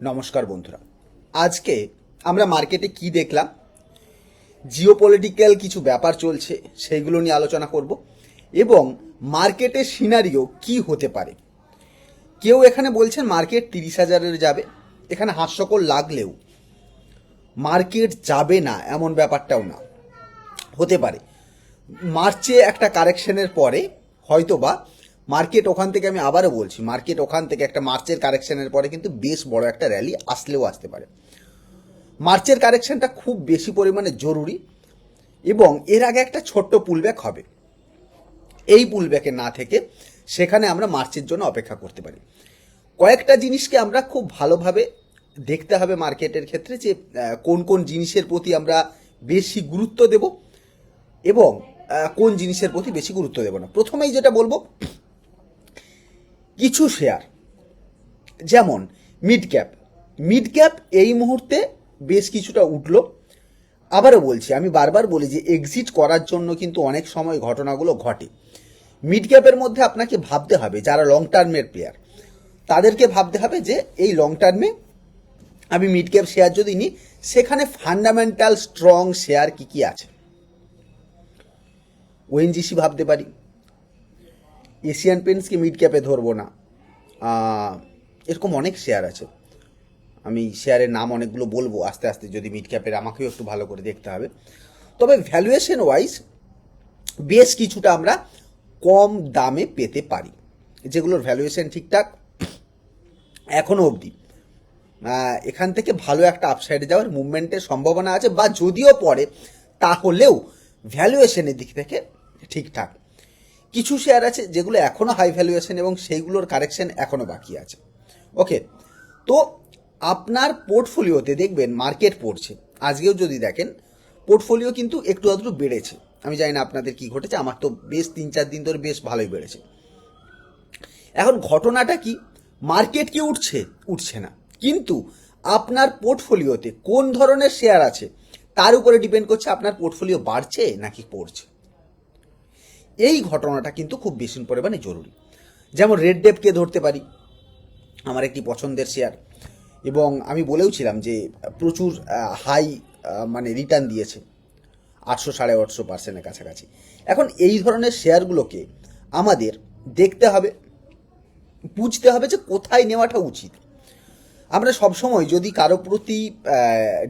নমস্কার বন্ধুরা। আজকে আমরা মার্কেটে কি দেখলাম? জিওপলিটিক্যাল কিছু ব্যাপার চলছে, সেইগুলো নিয়ে আলোচনা করব এবং মার্কেটের সিনারিও কি হতে পারে। কেউ এখানে বলছেন মার্কেট তিরিশ হাজারের যাবে, এখানে হাস্যকর লাগলেও মার্কেট যাবে না, এমন ব্যাপারটাও না। হতে পারে। মার্চে একটা কারেকশনের পরে হয়তো বা মার্কেট ওখান থেকে আমি আবারও বলছি, মার্কেট ওখান থেকে একটা মার্চের কারেকশনের পরে কিন্তু বেশ বড় একটা র্যালি আসলেও আসতে পারে। মার্চের কারেকশনটা খুব বেশি পরিমাণে জরুরি এবং এর আগে একটা ছোট্ট পুলব্যাক হবে। এই পুলব্যাকে না থেকে সেখানে আমরা মার্চের জন্য অপেক্ষা করতে পারি। কয়েকটা জিনিসকে আমরা খুব ভালোভাবে দেখতে হবে মার্কেটের ক্ষেত্রে যে কোন কোন জিনিসের প্রতি আমরা বেশি গুরুত্ব দেব এবং কোন জিনিসের প্রতি বেশি গুরুত্ব দেব না। প্রথমেই যেটা বলব কিছু শেয়ার যেমন মিড ক্যাপ মিড ক্যাপ এই মুহূর্তে বেশ কিছুটা উঠল। আবারও বলছি, আমি বারবার বলি যে এক্সিট করার জন্য কিন্তু অনেক সময় ঘটনাগুলো ঘটে। মিড ক্যাপের মধ্যে আপনাকে ভাবতে হবে, যারা লং টার্মের প্লেয়ার তাদেরকে ভাবতে হবে যে এই লং টার্মে আমি মিড ক্যাপ শেয়ার যদি নিই, সেখানে ফান্ডামেন্টাল স্ট্রং শেয়ার কি কি আছে? ওএনজিসি ভাবতে পারি। এশিয়ান পেন্টসকে মিড ক্যাপে ধরবো না। এরকম অনেক শেয়ার আছে। আমি শেয়ারের নাম অনেকগুলো বলব, আস্তে আস্তে যদি মিড ক্যাপের আমাকেও একটু ভালো করে দেখতে হবে। তবে ভ্যালুয়েশন ওয়াইজ বেশ কিছুটা আমরা কম দামে পেতে পারি। যেগুলোর ভ্যালুয়েশন ঠিকঠাক এখনও অবধি। এখান থেকে ভালো একটা আপসাইডে যাওয়ার মুভমেন্টের সম্ভাবনা আছে, বা যদিও পড়ে, তাহলেও ভ্যালুয়েশনের দিক থেকে ঠিকঠাক। কিছু শেয়ার আছে যেগুলো এখনও হাই ভ্যালুয়েশন এবং সেইগুলোর কারেকশন এখনও বাকি আছে। ওকে তো আপনার পোর্টফোলিওতে দেখবেন মার্কেট পড়ছে। আজকেও যদি দেখেন পোর্টফোলিও কিন্তু একটু আধটু বেড়েছে। আমি জানি না আপনাদের কি ঘটেছে, আমার তো বেশ তিন চার দিন ধরে বেশ ভালোই বেড়েছে। এখন ঘটনাটা কি? মার্কেট কি উঠছে উঠছে না। কিন্তু আপনার পোর্টফোলিওতে কোন ধরনের শেয়ার আছে, তার উপরে ডিপেন্ড করছে আপনার পোর্টফোলিও বাড়ছে নাকি পড়ছে। এই ঘটনাটা কিন্তু খুব বেশি পরিমাণে জরুরি। যেমন রেড ডেপকে ধরতে পারি, আমার একটি পছন্দের শেয়ার এবং আমি বলেওছিলাম যে, প্রচুর হাই মানে রিটার্ন দিয়েছে, আটশো সাড়ে আটশো পার্সেন্টের কাছাকাছি। এখন এই ধরনের শেয়ারগুলোকে আমাদের দেখতে হবে, বুঝতে হবে যে কোথায় নেওয়াটা উচিত। আমরা সবসময় যদি কারও প্রতি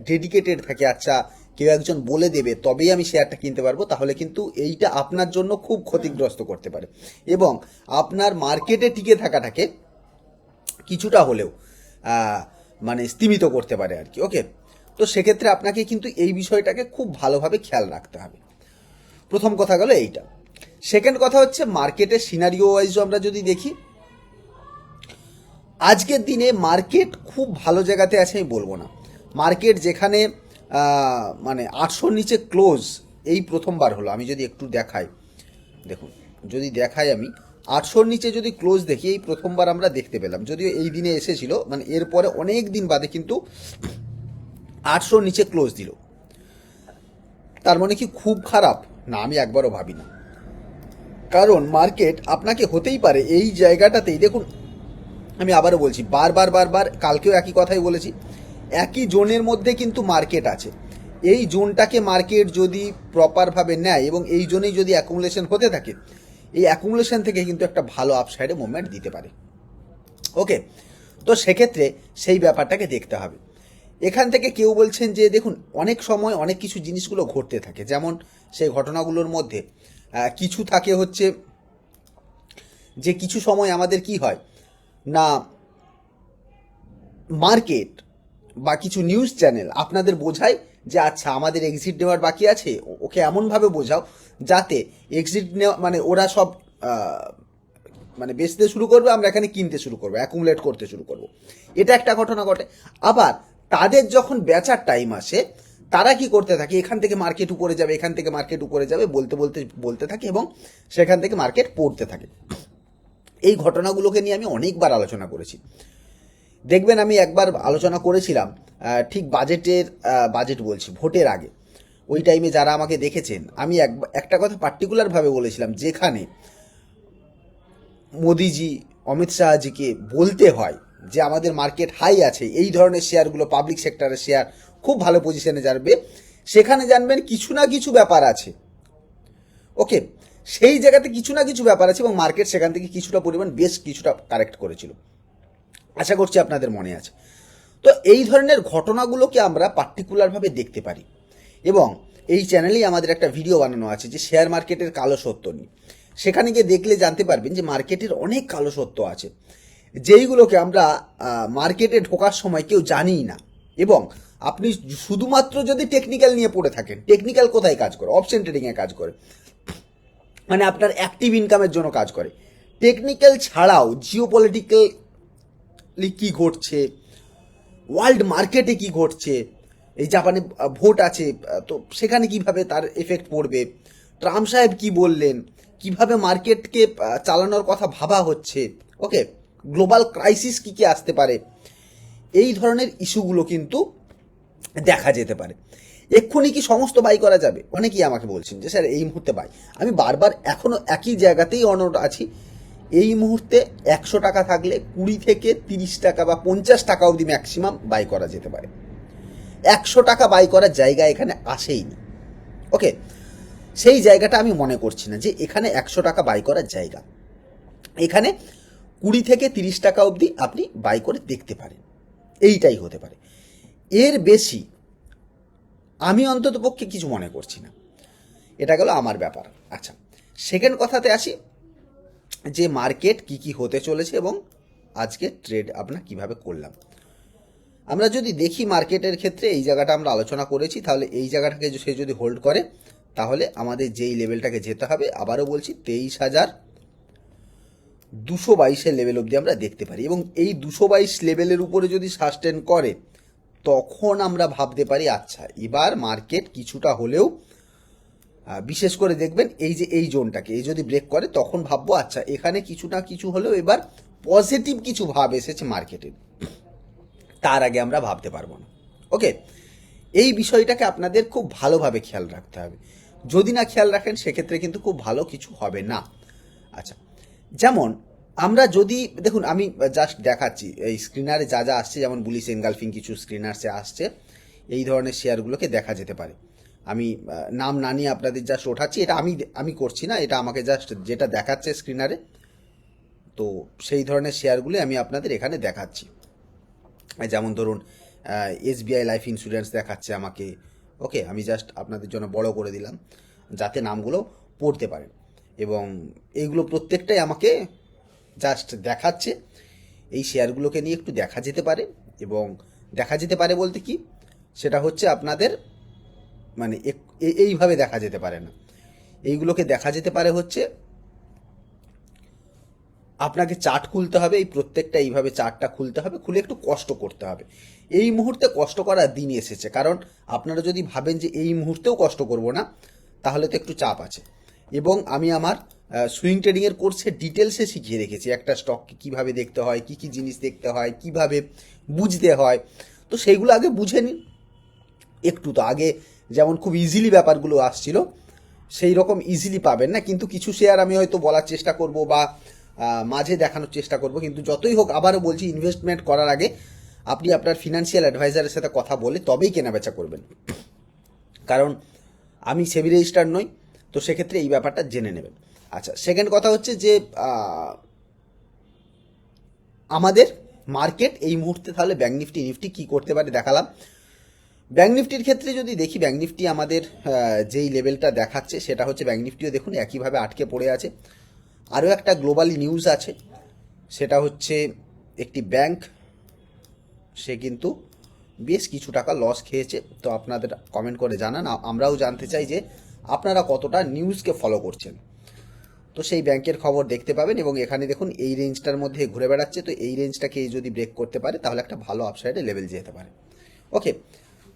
ডেডিকেটেড থাকে আচ্ছা কেউ একজন বলে দেবে, তবেই আমি শেয়ারটা কিনতে পারব, তাহলে কিন্তু এইটা আপনার জন্য খুব ক্ষতিগ্রস্ত করতে পারে। এবং আপনার মার্কেটে টিকে থাকাটাকে কিছুটা হলেও মানে স্তীমিত করতে পারে আর কি ওকে তো সেক্ষেত্রে আপনাকে কিন্তু এই বিষয়টাকে খুব ভালোভাবে খেয়াল রাখতে হবে। প্রথম কথা গেল এইটা। সেকেন্ড কথা হচ্ছে মার্কেটের সিনারিও ওয়াইজও আমরা যদি দেখি, আজকের দিনে মার্কেট খুব ভালো জায়গাতে আছে আমি বলব না। মার্কেট যেখানে মানে আটশোর নিচে ক্লোজ এই প্রথমবার হলো। আমি যদি একটু দেখাই, দেখুন, যদি দেখাই আমি, আটশোর নিচে যদি ক্লোজ দেখি, এই প্রথমবার আমরা দেখতে পেলাম। যদিও এই দিনে এসেছিল মানে এরপরে অনেক দিন বাদে কিন্তু আটশোর নিচে ক্লোজ দিল। তার মানে কি খুব খারাপ? না, আমি একবারও ভাবি না। কারণ মার্কেট আপনাকে হতেই পারে, এই জায়গাটাতেই, দেখুন, আমি আবারও বলছি, বারবার বারবার, কালকেও একই কথাই বলেছি একই জোনের মধ্যে কিন্তু মার্কেট আছে। এই জোনটাকে মার্কেট যদি প্রপারভাবে নেয় এবং এই জোনেই যদি অ্যাকুমুলেশন হতে থাকে, এই অ্যাকুমুলেশন থেকে কিন্তু একটা ভালো আপসাইডে মুভমেন্ট দিতে পারে। ওকে তো সেক্ষেত্রে সেই ব্যাপারটাকে দেখতে হবে। এখান থেকে কেউ বলছেন যে, দেখুন, অনেক সময় অনেক কিছু জিনিসগুলো ঘটতে থাকে। যেমন সেই ঘটনাগুলোর মধ্যে কিছু থাকে হচ্ছে যে কিছু সময় আমাদের কি হয়? না, মার্কেট বা কিছু নিউজ চ্যানেল আপনাদের বোঝায় যে আচ্ছা আমাদের এক্সিট নেওয়ার বাকি আছে ওকে এমনভাবে বোঝাও যাতে এক্সিট নেওয়া মানে ওরা সব মানে বেচতে শুরু করবে, আমরা এখানে কিনতে শুরু করব অ্যাকুমুলেট করতে শুরু করব। এটা একটা ঘটনা ঘটে। আবার তাদের যখন বেচার টাইম আসে, তারা কি করতে থাকে, এখান থেকে মার্কেট উপরে যাবে, এখান থেকে মার্কেট উপরে যাবে, বলতে বলতে বলতে থাকে এবং সেখান থেকে মার্কেট পড়তে থাকে। এই ঘটনাগুলোকে নিয়ে আমি অনেকবার আলোচনা করেছি। দেখবেন আমি একবার আলোচনা করেছিলাম ঠিক বাজেটের বাজেট বলছি, ভোটের আগে। ওই টাইমে যারা আমাকে দেখেছেন, আমি এক, একটা কথা পার্টিকুলারভাবে বলেছিলাম, যেখানে মোদিজি, অমিত শাহজিকে বলতে হয় যে আমাদের মার্কেট হাই আছে, এই ধরনের শেয়ারগুলো পাবলিক সেক্টরের শেয়ার খুব ভালো পজিশনে যাবে, সেখানে জানবেন কিছু না কিছু ব্যাপার আছে। ওকে সেই জায়গাতে কিছু না কিছু ব্যাপার আছে এবং মার্কেট সেখান থেকে কিছুটা পরিমাণ বেশ কিছুটা কারেক্ট করেছিল। আশা করছি আপনাদের মনে আছে। তো এই ধরনের ঘটনাগুলোকে আমরা পার্টিকুলারভাবে দেখতে পারি। এবং এই চ্যানেলেই আমাদের একটা ভিডিও বানানো আছে যে শেয়ার মার্কেটের কালো সত্য নিয়ে। সেখানে গিয়ে দেখলে জানতে পারবেন যে মার্কেটের অনেক কালো সত্য আছে। যেইগুলোকে আমরা মার্কেটে ঢোকার সময় কেউ জানিই না। এবং আপনি শুধুমাত্র যদি টেকনিক্যাল নিয়ে পড়ে থাকেন টেকনিক্যাল কোথায় কাজ করে? অপশন ট্রেডিংয়ে কাজ করে। মানে আপনার অ্যাক্টিভ ইনকামের জন্য কাজ করে। টেকনিক্যাল ছাড়াও জিও পলিটিক্যালি কী ঘটছে? ওয়ার্ল্ড মার্কেটে কি ঘটছে? এই জাপানে ভোট আছে তো সেখানে কীভাবে তার এফেক্ট পড়বে? ট্রাম্প সাহেব কি বললেন? কীভাবে মার্কেটকে চালানোর কথা ভাবা হচ্ছে? ওকে গ্লোবাল ক্রাইসিস কি কি আসতে পারে? এই ধরনের ইস্যুগুলো কিন্তু দেখা যেতে পারে। এক্ষুনি কি সমস্ত বাই করা যাবে? অনেকেই আমাকে বলছেন যে, স্যার, এই মুহূর্তে বাই আমি বারবার এখনও একই জায়গাতেই অনট আছি। এই মুহূর্তে একশো টাকা থাকলে কুড়ি থেকে তিরিশ টাকা বা পঞ্চাশ টাকা অবধি ম্যাক্সিমাম বাই করা যেতে পারে। একশো টাকা বাই করার জায়গা এখানে আসেই না ওকে সেই জায়গাটা আমি মনে করছি না যে এখানে একশো টাকা বাই করার জায়গা। এখানে কুড়ি থেকে তিরিশ টাকা অবধি আপনি বাই করে দেখতে পারেন। এইটাই হতে পারে। এর বেশি আমি অন্তত পক্ষে কিছু মনে করছি না। এটা গেল আমার ব্যাপার। আচ্ছা সেকেন্ড কথাতে আসি। যে মার্কেট কি কি হতে চলেছে এবং আজকে ট্রেড আপনার কীভাবে করলাম। আমরা যদি দেখি মার্কেটের ক্ষেত্রে এই জায়গাটা আমরা আলোচনা করেছি, তাহলে এই জায়গাটাকে সে যদি হোল্ড করে, তাহলে আমাদের যেই লেভেলটাকে যেতে হবে, আবারও বলছি তেইশ হাজার দুশো বাইশের লেভেল অবধি আমরা দেখতে পারি এবং এই দুশো বাইশ লেভেলের উপরে যদি সাস্টেন করে, তখন আমরা ভাবতে পারি আচ্ছা এবার মার্কেট কিছুটা হলেও বিশেষ করে দেখবেন এই যে এই জোনটাকে, এই যদি ব্রেক করে, তখন ভাববো আচ্ছা এখানে কিছু না কিছু হলেও এবার পজিটিভ কিছু ভাব এসেছে মার্কেটের তার আগে আমরা ভাবতে পারব না। ওকে এই বিষয়টাকে আপনাদের খুব ভালোভাবে খেয়াল রাখতে হবে। যদি না খেয়াল রাখেন, সেক্ষেত্রে কিন্তু খুব ভালো কিছু হবে না। আচ্ছা যেমন আমরা যদি, দেখুন, আমি জাস্ট দেখাচ্ছি, এই স্ক্রিনারে যা যা আসছে, যেমন বুলিশ এনগালফিং কিছু স্ক্রিনার্সে আসছে, এই ধরনের শেয়ারগুলোকে দেখা যেতে পারে। আমি নাম না নিয়ে আপনাদের জাস্ট ওঠাচ্ছি, এটা আমি আমি করছি না, এটা আমাকে জাস্ট যেটা দেখাচ্ছে স্ক্রিনারে তো সেই ধরনের শেয়ারগুলি আমি আপনাদের এখানে দেখাচ্ছি। যেমন ধরুন এসবিআই লাইফ ইন্স্যুরেন্স দেখাচ্ছে আমাকে ওকে আমি জাস্ট আপনাদের জন্য বড় করে দিলাম, যাতে নামগুলো পড়তে পারেন। এবং এইগুলো প্রত্যেকটাই আমাকে জাস্ট দেখাচ্ছে, এই শেয়ারগুলোকে নিয়ে একটু দেখা যেতে পারে, এবং দেখা যেতে পারে বলতে কি, সেটা হচ্ছে আপনাদের মানে এইভাবে দেখা যেতে পারে না। এইগুলোকে দেখা যেতে পারে হচ্ছে, আপনাকে চার্ট খুলতে হবে, এই প্রত্যেকটা এইভাবে চার্টটা খুলতে হবে, খুলে একটু কষ্ট করতে হবে। এই মুহূর্তে কষ্ট করার দিন এসেছে, কারণ আপনারা যদি ভাবেন যে এই মুহূর্তেও কষ্ট করব না, তাহলে তো একটু চাপ আছে। এবং আমি আমার সুইং ট্রেডিংয়ের কোর্সে ডিটেলসে শিখিয়ে রেখেছি, একটা স্টককে কীভাবে দেখতে হয়, কী কী জিনিস দেখতে হয়, কীভাবে বুঝতে হয়। তো সেইগুলো আগে বুঝে নিন। একটু তো আগে যেমন খুব ইজিলি ব্যাপারগুলো আসছিল, সেই রকম ইজিলি পাবেন না। কিন্তু কিছু শেয়ার আমি হয়তো বলার চেষ্টা করব বা মাঝে দেখানোর চেষ্টা করব। কিন্তু যতই হোক, আবারও বলছি ইনভেস্টমেন্ট করার আগে আপনি আপনার ফিনান্সিয়াল অ্যাডভাইজারের সাথে কথা বলে তবেই কেনাবেচা করবেন। কারণ আমি সেবি রেজিস্টার নই, তো সেক্ষেত্রে এই ব্যাপারটা জেনে নেবেন। আচ্ছা সেকেন্ড কথা হচ্ছে যে আমাদের মার্কেট এই মুহূর্তে তাহলে ব্যাঙ্ক নিফটি নিফটি কী করতে পারে দেখালাম। ব্যাঙ্ক নিফটির ক্ষেত্রে যদি দেখি ব্যাঙ্ক নিফটি আমাদের যেই লেভেলটা দেখাচ্ছে, সেটা হচ্ছে ব্যাঙ্ক নিফটিও দেখুন একইভাবে আটকে পড়ে আছে। আরও একটা গ্লোবালি নিউজ আছে, সেটা হচ্ছে একটি ব্যাংক সে কিন্তু বেশ কিছু টাকা লস খেয়েছে। তো আপনাদের কমেন্ট করে জানান। আমরাও জানতে চাই যে আপনারা কতটা নিউজকে ফলো করছেন। তো সেই ব্যাংকের খবর দেখতে পাবেন এবং এখানে দেখুন, এই রেঞ্জটার মধ্যে ঘুরে বেড়াচ্ছে। তো এই রেঞ্জটাকে যদি ব্রেক করতে পারে, তাহলে একটা ভালো আপসাইডে লেভেল যেতে পারে। ওকে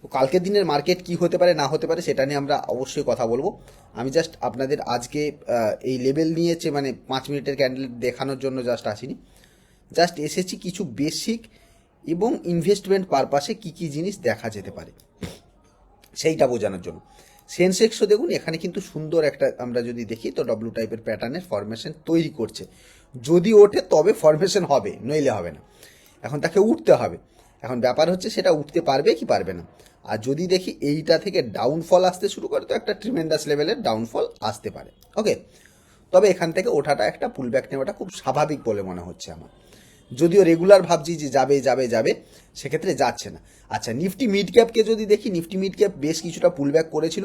তো কালকের দিনের মার্কেট কি হতে পারে, না হতে পারে, সেটা নিয়ে আমরা অবশ্যই কথা বলব। আমি জাস্ট আপনাদের আজকে এই লেভেল নিয়েছে মানে পাঁচ মিনিটের ক্যান্ডেল দেখানোর জন্য জাস্ট আসিনি। জাস্ট এসেছি কিছু বেসিক এবং ইনভেস্টমেন্ট পারপাসে কি কি জিনিস দেখা যেতে পারে। সেইটা বোঝানোর জন্য। সেন্সেক্সও দেখুন, এখানে কিন্তু সুন্দর একটা আমরা যদি দেখি, তো ডব্লু টাইপের প্যাটার্নের ফরমেশন তৈরি করছে। যদি ওঠে, তবে ফরমেশন হবে, নইলে হবে না। এখন তাকে উঠতে হবে। এখন ব্যাপার হচ্ছে, সেটা উঠতে পারবে কি পারবে না। আর যদি দেখি এইটা থেকে ডাউনফল আসতে শুরু করে, তো একটা ট্রিমেন্ডাস লেভেলের ডাউনফল আসতে পারে। ওকে তবে এখান থেকে ওঠাটা, একটা পুলব্যাক নেওয়াটা খুব স্বাভাবিক বলে মনে হচ্ছে আমার। যদিও রেগুলার ভাবছি যে যাবে যাবে যাবে, সেক্ষেত্রে যাচ্ছে না। আচ্ছা নিফটি মিড ক্যাপকে যদি দেখি নিফটি মিড ক্যাপ বেশ কিছুটা পুলব্যাক করেছিল,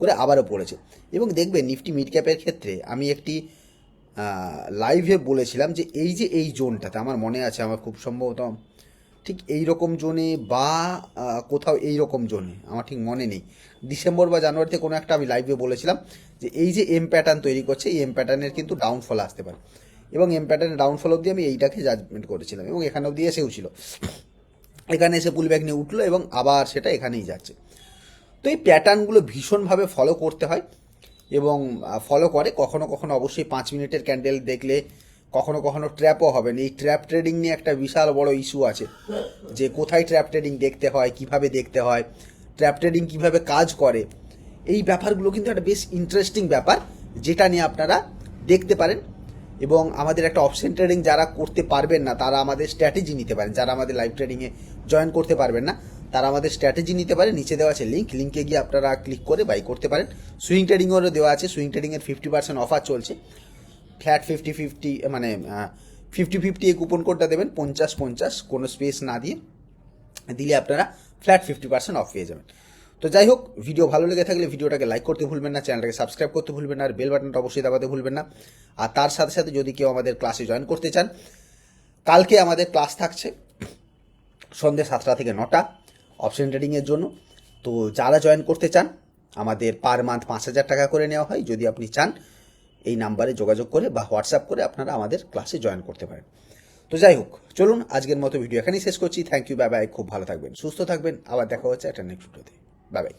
করে আবারও পড়েছে। এবং দেখবে নিফটি মিড ক্যাপের ক্ষেত্রে আমি একটি লাইভে বলেছিলাম যে এই যে এই জোনটাতে আমার মনে আছে, আমার খুব সম্ভবত ঠিক এই রকম জোনে বা কোথাও এই রকম জোনে, আমার ঠিক মনে নেই। ডিসেম্বর বা জানুয়ারিতে কোনো একটা আমি লাইভে বলেছিলাম যে এই যে এম প্যাটার্ন তৈরি করছে, এই এম প্যাটার্নের কিন্তু ডাউনফল আসতে পারে। এবং এম প্যাটার্নের ডাউনফল অবধি আমি এইটাকে জাজমেন্ট করেছিলাম এবং এখানে অবধি এসেও ছিল। এখানে এসে পুল ব্যাগ নিয়ে উঠল এবং আবার সেটা এখানেই যাচ্ছে। তো এই প্যাটার্নগুলো ভীষণভাবে ফলো করতে হয় এবং ফলো করে। কখনো কখনো অবশ্যই পাঁচ মিনিটের ক্যান্ডেল দেখলে কখনো কখনো ট্র্যাপও হবেন এই ট্র্যাপ ট্রেডিং নিয়ে একটা বিশাল বড় ইস্যু আছে। যে কোথায় ট্র্যাপ ট্রেডিং দেখতে হয়, কীভাবে দেখতে হয় ট্র্যাপ ট্রেডিং কীভাবে কাজ করে, এই ব্যাপারগুলো কিন্তু একটা বেশ ইন্টারেস্টিং ব্যাপার, যেটা নিয়ে আপনারা দেখতে পারেন। এবং আমাদের একটা অপশন ট্রেডিং যারা করতে পারবেন না, তারা আমাদের স্ট্র্যাটেজি নিতে পারেন। যারা আমাদের লাইভ ট্রেডিংয়ে জয়েন করতে পারবেন না, তারা আমাদের স্ট্র্যাটেজি নিতে পারে নিচে দেওয়া আছে লিঙ্ক লিঙ্কে গিয়ে আপনারা ক্লিক করে বাই করতে পারেন। সুইং ট্রেডিংয়েরও দেওয়া আছে। সুইং ট্রেডিংয়ের ফিফটি পার্সেন্ট অফার চলছে। ফ্ল্যাট ফিফটি ফিফটি মানে ফিফটি ফিফটি এই কুপন কোডটা দেবেন, পঞ্চাশ পঞ্চাশ, কোনো স্পেস না দিয়ে দিলে আপনারা ফ্ল্যাট ফিফটি পার্সেন্ট অফ পেয়ে যাবেন। তো যাই হোক ভিডিও ভালো লেগে থাকলে ভিডিওটাকে লাইক করতে ভুলবেন না, চ্যানেলটাকে সাবস্ক্রাইব করতে ভুলবেন না, আর বেল বাটনটা অবশ্যই দাবাতে ভুলবেন না। আর তার সাথে সাথে যদি কেউ আমাদের ক্লাসে জয়েন করতে চান, কালকে আমাদের ক্লাস থাকছে সন্ধ্যে সাতটা থেকে নটা অপশন ট্রেডিংয়ের জন্য। তো যারা জয়েন করতে চান, আমাদের পার মান্থ পাঁচ হাজার টাকা করে নেওয়া হয়। যদি আপনি চান এই নাম্বারে যোগাযোগ করে বা হোয়াটসঅ্যাপ করে আপনারা আমাদের ক্লাসে জয়েন করতে পারেন। তো যাই হোক, চলুন আজকের মতো ভিডিও এখানেই শেষ করছি। থ্যাংক ইউ বাই বাই খুব ভালো থাকবেন, সুস্থ থাকবেন। আবার দেখা হচ্ছে একটা নেক্সট ভিডিওতে বাই বাই